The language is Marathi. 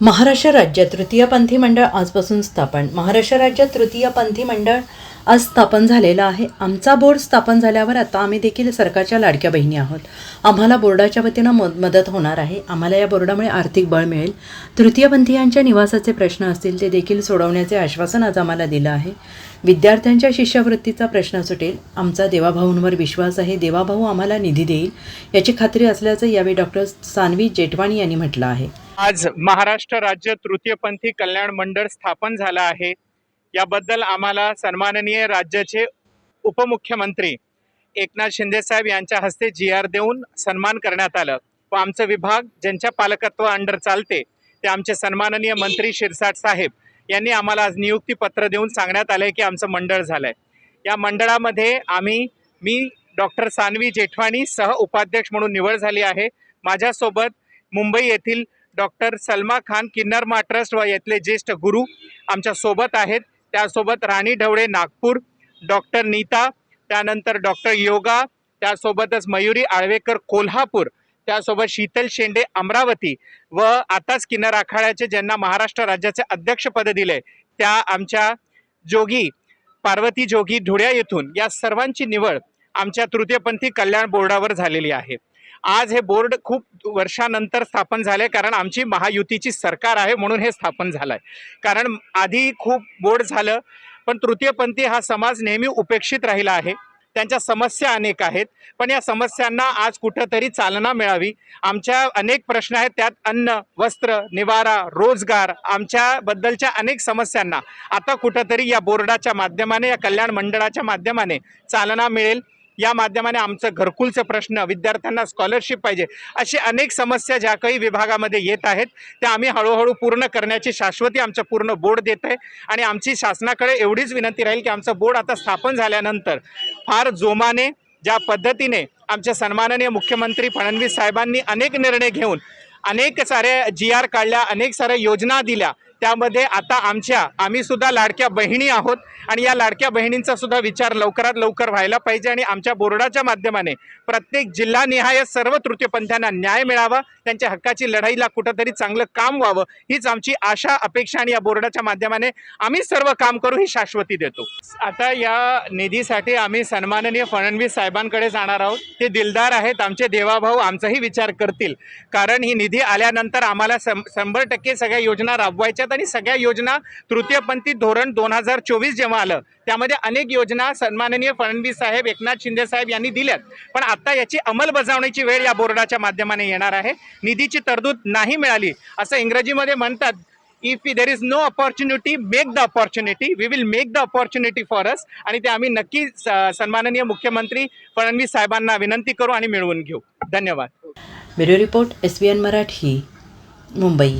महाराष्ट्र राज्य तृतीयपंथी मंडळ आजपासून स्थापन. महाराष्ट्र राज्य तृतीयपंथी मंडळ आज स्थापन झालेलं आहे. आमचा बोर्ड स्थापन झाल्यावर आता आम्ही देखील सरकारच्या लाडक्या बहिणी आहोत. आम्हाला बोर्डाच्या वतीनं मद मदत होणार आहे. आम्हाला या बोर्डामुळे आर्थिक बळ मिळेल. तृतीयपंथीयांच्या निवासाचे प्रश्न असतील ते देखील सोडवण्याचे आश्वासन आज आम्हाला दिलं आहे. विद्यार्थ्यांच्या शिष्यवृत्तीचा प्रश्न सुटेल. आमचा देवाभाऊंवर विश्वास आहे. देवाभाऊ आम्हाला निधी देईल याची खात्री असल्याचं यावेळी डॉक्टर सानवी जेठवाणी यांनी म्हटलं आहे. आज महाराष्ट्र राज्य तृतीयपंथी कल्याण मंडळ स्थापन झालं आहे. याबद्दल आम्हाला सन्माननीय राज्याचे उपमुख्यमंत्री एकनाथ शिंदे साहेब यांच्या हस्ते जी आर देऊन सन्मान करण्यात आलं. व आमचं विभाग ज्यांच्या पालकत्व अंडर चालते ते आमचे सन्माननीय मंत्री शिरसाट साहेब यांनी आम्हाला आज नियुक्तीपत्र देऊन सांगण्यात आलं की आमचं मंडळ झालं आहे या मंडळामध्ये आम्ही मी डॉक्टर सानवी जेठवाणी सह उपाध्यक्ष म्हणून निवड झाली आहे. माझ्यासोबत मुंबई येथील डॉक्टर सलमा खान किन्नरमा ट्रस्ट व येथले ज्येष्ठ गुरु आमच्यासोबत आहेत. त्यासोबत राणी ढवळे नागपूर डॉक्टर नीता त्यानंतर डॉक्टर योगा त्यासोबतच मयुरी आळवेकर कोल्हापूर त्यासोबत शीतल शेंडे अमरावती व आताच किन्नर आखाड्याचे ज्यांना महाराष्ट्र राज्याचे अध्यक्षपद दिले त्या आमच्या जोगी पार्वती जोगी धुळ्या येथून या सर्वांची निवड आमच्या तृतीयपंथी कल्याण बोर्डावर झालेली आहे. आज हे बोर्ड खूप वर्षानंतर स्थापन झाले कारण आमची महायुतीची सरकार आहे म्हणून हे स्थापन झालं आहे कारण आधी खूप बोर्ड झालं पण तृतीयपंथी हा समाज नेहमी उपेक्षित राहिला आहे. त्यांच्या समस्या अनेक आहेत पण या समस्यांना आज कुठंतरी चालना मिळावी. आमच्या अनेक प्रश्न आहेत त्यात अन्न वस्त्र निवारा रोजगार आमच्याबद्दलच्या अनेक समस्यांना. आता कुठंतरी या बोर्डाच्या माध्यमाने या कल्याण मंडळाच्या माध्यमाने चालना मिळेल. या माध्यमाने आमचं घरकुलचे प्रश्न विद्यार्थ्यांना स्कॉलरशिप पाहिजे अशी अनेक समस्या ज्या काही विभागामध्ये येत आहेत त्या आम्ही हळूहळू पूर्ण करण्याची शाश्वती आमचं पूर्ण बोर्ड देत आहे. आणि आमची शासनाकडे एवढीच विनंती राहील की आमचं बोर्ड आता स्थापन झाल्यानंतर फार जोमाने ज्या पद्धतीने आमच्या सन्माननीय मुख्यमंत्री फडणवीस साहेबांनी अनेक निर्णय घेऊन अनेक साऱ्या जी आर काढल्या अनेक साऱ्या योजना दिल्या. त्यामध्ये आता आमच्या आम्ही सुद्धा लाडक्या बहिणी आहोत आणि या लाडक्या बहिणींचा सुद्धा विचार लवकरात लवकर व्हायला पाहिजे आणि आमच्या बोर्डाच्या माध्यमाने प्रत्येक जिल्हानिहाय सर्व तृतीयपंथ्यांना न्याय मिळावा त्यांच्या हक्काची लढाईला कुठंतरी चांगलं काम व्हावं हीच आमची आशा अपेक्षा आणि या बोर्डाच्या माध्यमाने आम्ही सर्व काम करू ही शाश्वती देतो. आता या निधीसाठी आम्ही सन्माननीय फडणवीस साहेबांकडे जाणार आहोत. ते दिलदार आहेत आमचे देवाभाऊ आमचाही विचार करतील. कारण ही निधी आल्यानंतर आम्हाला शंभर टक्के सगळ्या योजना राबवायच्यात आणि सगळ्या योजना तृतीयपंथी धोरण दोन हजार चोवीस जेव्हा आलं त्यामध्ये अनेक योजना सन्माननीय फडणवीस साहेब एकनाथ शिंदे साहेब यांनी दिल्यात. पण आता याची अंमलबजावणीची वेळ या बोर्डाच्या माध्यमाने येणार आहे. निधीची तरतूद नाही मिळाली असं इंग्रजीमध्ये म्हणतात if there is no opportunity make the opportunity we will make the opportunity for us आणि ते आम्ही नक्की स- सन्माननीय मुख्यमंत्री फडणवीस साहेबांना विनंती करू आणि मिळवून घेऊ. धन्यवाद. Bureau report S B N Marathi Mumbai.